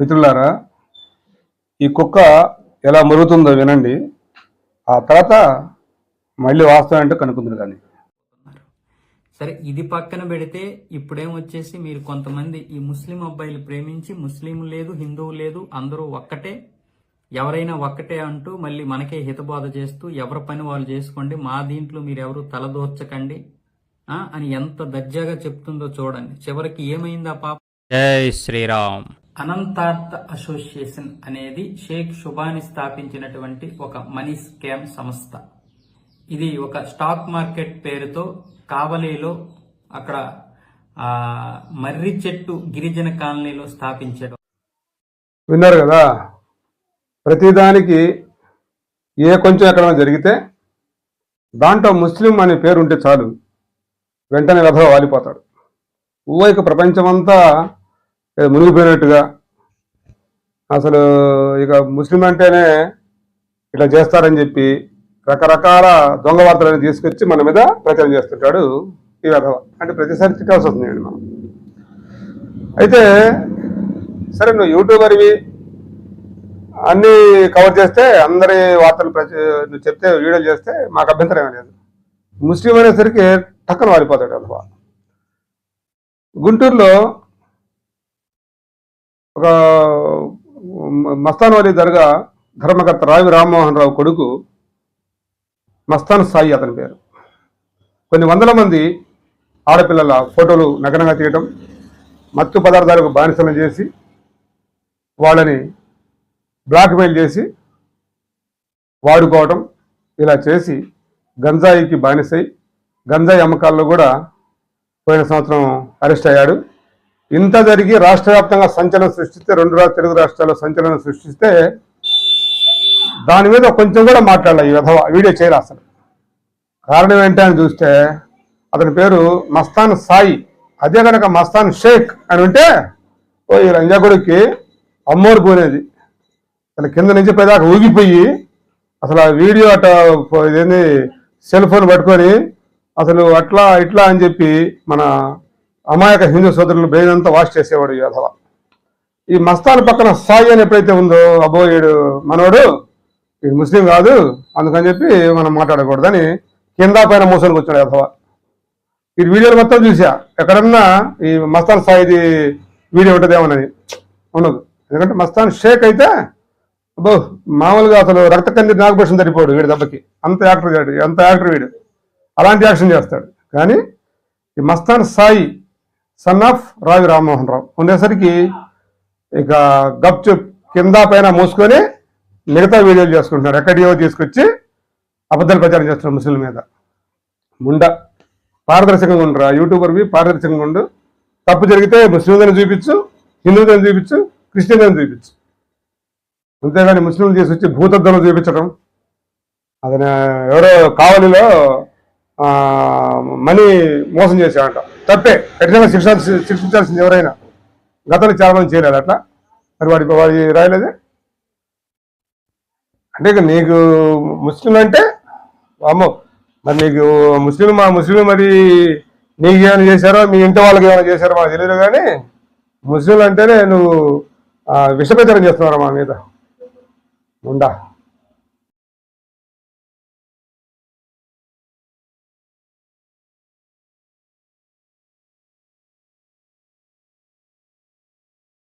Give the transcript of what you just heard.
మిత్రులారా ఈ కుక్క ఎలా మరుగుతుందో వినండి. ఆ తర్వాత మళ్ళీ వాస్తవం అంటే కనుక్కుంది కానీ. సరే ఇది పక్కన పెడితే ఇప్పుడేం వచ్చేసి మీరు కొంతమంది ఈ ముస్లిం అబ్బాయిలు ప్రేమించి ముస్లిం లేదు హిందువు లేదు అందరూ ఒక్కటే ఎవరైనా ఒక్కటే అంటూ మళ్ళీ మనకే హితబోధ చేస్తూ ఎవరి పని వాళ్ళు చేసుకోండి మా దీంట్లో మీరు ఎవరు తలదోర్చకండి అని ఎంత దర్జాగా చెప్తుందో చూడండి. చివరికి ఏమైందా పాప? జై శ్రీరామ్. అనంతార్థ అసోసియేషన్ అనేది షేక్ షుబాని స్థాపించినటువంటి ఒక మనీ స్కామ్ సంస్థ. ఇది ఒక స్టాక్ మార్కెట్ పేరుతో కావలిలో అక్కడ మర్రి చెట్టు గిరిజన కాలనీలో స్థాపించడం విన్నారు కదా? ప్రతిదానికి ఏ కొంచెం ఎక్కడైనా జరిగితే దాంట్లో ముస్లిం అనే పేరు ఉంటే చాలు. వెంటనే రథ వాలిపోతాడు. ఊవైక ప్రపంచమంతా ఏదో మునిగిపోయినట్టుగా. అసలు ఇక ముస్లిం అంటేనే ఇట్లా చేస్తారని చెప్పి రకరకాల దొంగ వార్తలను తీసుకొచ్చి మన మీద ప్రచారం చేస్తుంటాడు ఈ రథవ అంటే ప్రతిసారి తిట్టాల్సి వస్తుంది మనం. అయితే సరే నువ్వు యూట్యూబర్వి అన్నీ కవర్ చేస్తే అందరి వార్తలు ప్రచ- నువ్వు చెప్తే వీడియోలు చేస్తే మాకు అభ్యంతరం ఏమీ లేదు. ముస్లిం అనేసరికి టక్కన వారిపోతాడు అథవా గుంటూరులో ఒక మస్తాన్ వలి దర్గా ధర్మకర్త రావి రామ్మోహన్ రావు కొడుకు మస్తాన్ సాయి అతని పేరు. కొన్ని వందల మంది ఆడపిల్లల ఫోటోలు నగ్నంగా తీయటం మత్తు పదార్థాలకు బానిసలను చేసి వాళ్ళని బ్లాక్మెయిల్ చేసి వాడుకోవటం ఇలా చేసి గంజాయికి బానిసై గంజాయి అమ్మకాల్లో కూడా పోయిన సంవత్సరం అరెస్ట్ అయ్యాడు. ఇంత జరిగి రాష్ట్ర వ్యాప్తంగా సంచలనం సృష్టిస్తే రెండు తెలుగు రాష్ట్రాల్లో సంచలనం సృష్టిస్తే దాని మీద కొంచెం కూడా మాట్లాడాలి ఈ విధవ వీడియో చేయరు అసలు. కారణం ఏంటి అని చూస్తే అతని పేరు మస్తాన్ సాయి. అదే కనుక మస్తాన్ షేక్ అని ఉంటే ఓ ఈ రంజాకుడికి అమ్మోరు పోనేది అసలు కింద నుంచి పైదాకా ఊగిపోయి అసలు ఆ వీడియో అట ఇదేంది సెల్ ఫోన్ పట్టుకొని అసలు అట్లా ఇట్లా అని చెప్పి మన అమాయక హిందూ సోదరులు బేదంతా వాష్ చేసేవాడు ఈ ఈ మస్తాన్ పక్కన సాయి అని ఎప్పుడైతే ఉందో అబ్బో ఈడు మనోడు ఈడు ముస్లిం కాదు అందుకని చెప్పి మనం మాట్లాడకూడదని కింద పైన మూసనికి వచ్చాడు అథవా ఈ వీడియోలు మొత్తం చూసా. ఎక్కడన్నా ఈ మస్తాన్ సాయిది వీడియో ఉంటుందేమోనని ఉండదు. ఎందుకంటే మస్తాన్ షేక్ అయితే అబ్బో మామూలుగా అసలు రక్త కంది నాగభూషణ్ సరిపోడు వీడి దెబ్బకి. అంత యాక్టర్ వీడు అంత యాక్టర్ వీడు. అలాంటి యాక్షన్ చేస్తాడు. కానీ ఈ మస్తాన్ సాయి సన్ ఆఫ్ రావి రామ్మోహన్ రావు ఉండేసరికి ఇక గప్చుప్ కింద పైన మూసుకొని మిగతా వీడియోలు చేసుకుంటున్నారు. ఎక్కడియో తీసుకొచ్చి అబద్ధాలు ప్రచారం చేస్తున్నారు ముస్లిం మీద. ముండ పారదర్శకంగా ఉండరా. యూట్యూబర్వి పారదర్శకంగా ఉండు. తప్పు జరిగితే ముస్లింలను చూపించు హిందువులను చూపించు క్రిస్టియన్లను చూపించు. అంతేగాని ముస్లింలు తీసుకొచ్చి భూతద్దంలో చూపించడం. అతను ఎవరో కావలిలో మనీ మోసం చేశాడంట. తప్పే కఠినంగా శిక్ష శిక్షించాల్సింది ఎవరైనా. గతంలో చాలా మంది చేయలేదు అట్లా. మరి వాడి వాడి రాయలేదే అంటే నీకు ముస్లిం అంటే అమ్మో మరి నీకు ముస్లిం మా ముస్లిం మరి నీకు ఏమైనా చేశారో? మీ ఇంటి వాళ్ళకి ఏమైనా చేశారో? మాకు తెలియదు కానీ ముస్లింలు అంటేనే నువ్వు ఆ, విషప్రచారం చేస్తున్నారా మా మీద? ఉండా.